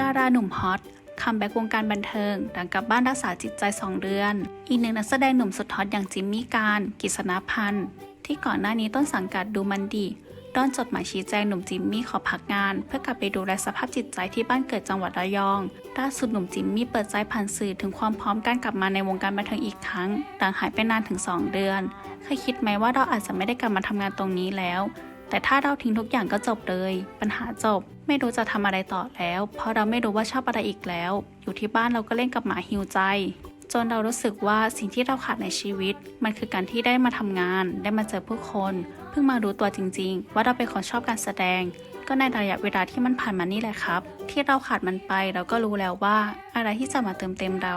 ดาราหนุ่มฮอตคัมแบ็กวงการบันเทิง หลังกลับบ้านรักษาจิตใจ 2 เดือน อีกหนึ่งนักแสดงหนุ่มสุดฮอตอย่างจิมมี่การกิษณพันธ์ ที่ก่อนหน้านี้ต้นสังกัดดูมันดีด้อนจดหมายชี้แจงหนุ่มจิมมี่ขอพักงาน เพื่อกลับไปดูแลสภาพจิตใจที่บ้านเกิดจังหวัดระยองล่าสุดหนุ่มจิมมี่เปิดใจผ่านสื่อถึงความพร้อมการกลับมาในวงการบันเทิงอีกครั้งหลังหายไปนานถึง 2 เดือนเคยคิดไหมว่าเราอาจจะไม่ได้กลับมาทำงานตรงนี้แล้ว แต่ถ้าเราทิ้งทุกอย่างก็จบเลย ปัญหาจบ ไม่รู้จะทำอะไรต่อแล้ว เพราะเราไม่รู้ว่าชอบอะไรอีกแล้ว อยู่ที่บ้านเราก็เล่นกับหมาฮิวใจ จนเรารู้สึกว่าสิ่งที่เราขาดในชีวิต มันคือการที่ได้มาทำงาน ได้มาเจอผู้คน เพิ่งมารู้ตัวจริง ๆ ว่าเราเป็นคนชอบการแสดง ก็ในระยะเวลาที่มันผ่านมานี่แหละครับ ที่เราขาดมันไปเราก็รู้แล้วว่า อะไรที่จะมาเติมเต็มเรา